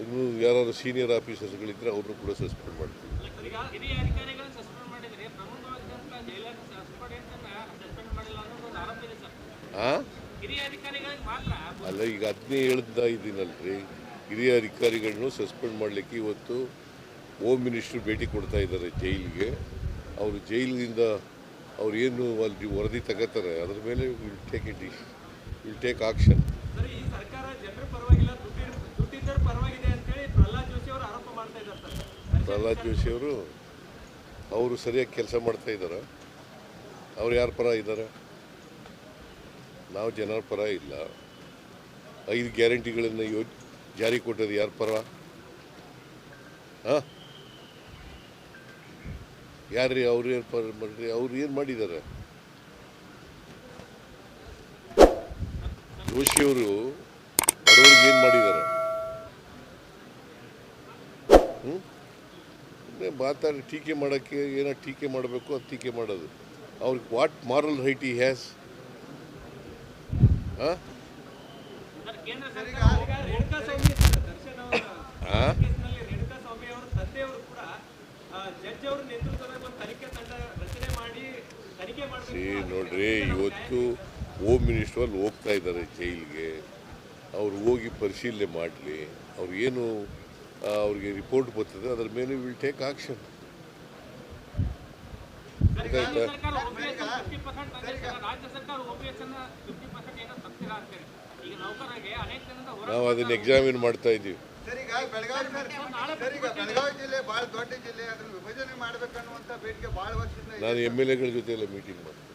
ಇನ್ನು ಯಾರಾದ್ರು ಸೀನಿಯರ್ ಆಫೀಸರ್ಸ್ಗಳಿದ್ರೆ ಅವ್ರನ್ನೂ ಕೂಡ ಸಸ್ಪೆಂಡ್ ಮಾಡ್ತೀವಿ. ಅಲ್ಲ ಈಗ ಅದನ್ನೇ ಹೇಳ್ತಾ ಇದ್ದೀನಲ್ರಿ ಹಿರಿಯ ಅಧಿಕಾರಿಗಳನ್ನು ಸಸ್ಪೆಂಡ್ ಮಾಡಲಿಕ್ಕೆ ಇವತ್ತು ಹೋಮ್ ಮಿನಿಸ್ಟ್ರು ಭೇಟಿ ಕೊಡ್ತಾ ಇದ್ದಾರೆ ಜೈಲಿಗೆ. ಅವರು ಜೈಲಿನಿಂದ ಅವ್ರು ಏನು ಅಲ್ಲಿ ವರದಿ ತಗೋತಾರೆ ಅದ್ರ ಮೇಲೆ will take it will take action Prahlad Joshi ಅವರು ಅವರು ಅವರು ಸರಿಯಾಗಿ ಕೆಲಸ ಮಾಡ್ತಾ ಇದ್ದಾರೆ. ಅವ್ರು ಯಾರ ಪರ ಇದ್ದಾರೆ? ನಾವು ಜನರ ಪರ ಇಲ್ಲ. ಐದು ಗ್ಯಾರಂಟಿಗಳನ್ನು ಯೋ ಜಾರಿ ಕೊಟ್ಟದ್ದು ಯಾರ ಪರ? ಹಾಂ? ಯಾರ್ರಿ ಅವ್ರು ಏನು ಪರ ಮಾಡ್ರಿ ಅವ್ರು ಏನು ಮಾಡಿದ್ದಾರೆ? ಜೋಶಿಯವರು ಬಡವರಿಗೆ ಏನು ಮಾಡಿದ್ದಾರೆ ಹ್ಞೂ ಮಾತಾಡಿ ಟೀಕೆ ಮಾಡೋಕ್ಕೆ ಏನೋ ಟೀಕೆ ಮಾಡಬೇಕು ಅದು ಟೀಕೆ ಮಾಡೋದು. ಅವ್ರಿಗೆ what moral right he has ಹಾಂ? ನೋಡ್ರಿ ಇವತ್ತು ಹೋಮ್ ಮಿನಿಸ್ಟರ್ ಅಲ್ಲಿ ಹೋಗ್ತಾ ಇದ್ದಾರೆ ಜೈಲಿಗೆ. ಅವ್ರು ಹೋಗಿ ಪರಿಶೀಲನೆ ಮಾಡಲಿ. ಅವ್ರು ಏನು ಅವ್ರಿಗೆ ರಿಪೋರ್ಟ್ ಬರ್ತದೆ. ಅದರ ಮೇಲೆ ವಿಲ್ ಟೇಕ್ ಆಕ್ಷನ್ ನಾವು ಅದನ್ನ ಎಕ್ಸಾಮಿನ್ ಮಾಡ್ತಾ ಇದ್ದೀವಿ. ಸರ್ ಈಗ ಬೆಳಗಾವಿ ಸರ್ ಸರ್ ಈಗ ಬೆಳಗಾವಿ ಜಿಲ್ಲೆ ಭಾಳ ದೊಡ್ಡ ಜಿಲ್ಲೆ ಅದನ್ನ ವಿಭಜನೆ ಮಾಡ್ಬೇಕನ್ನುವಂತ ಬೇಡಿಕೆ ಭಾಳ ವರ್ಷದಿಂದ ಇದೆ. ನಾನು ಎಂ ಎಲ್ ಎಗಳ ಜೊತೆ ಎಲ್ಲ ಮೀಟಿಂಗ್ ಮಾಡ್ತೀನಿ.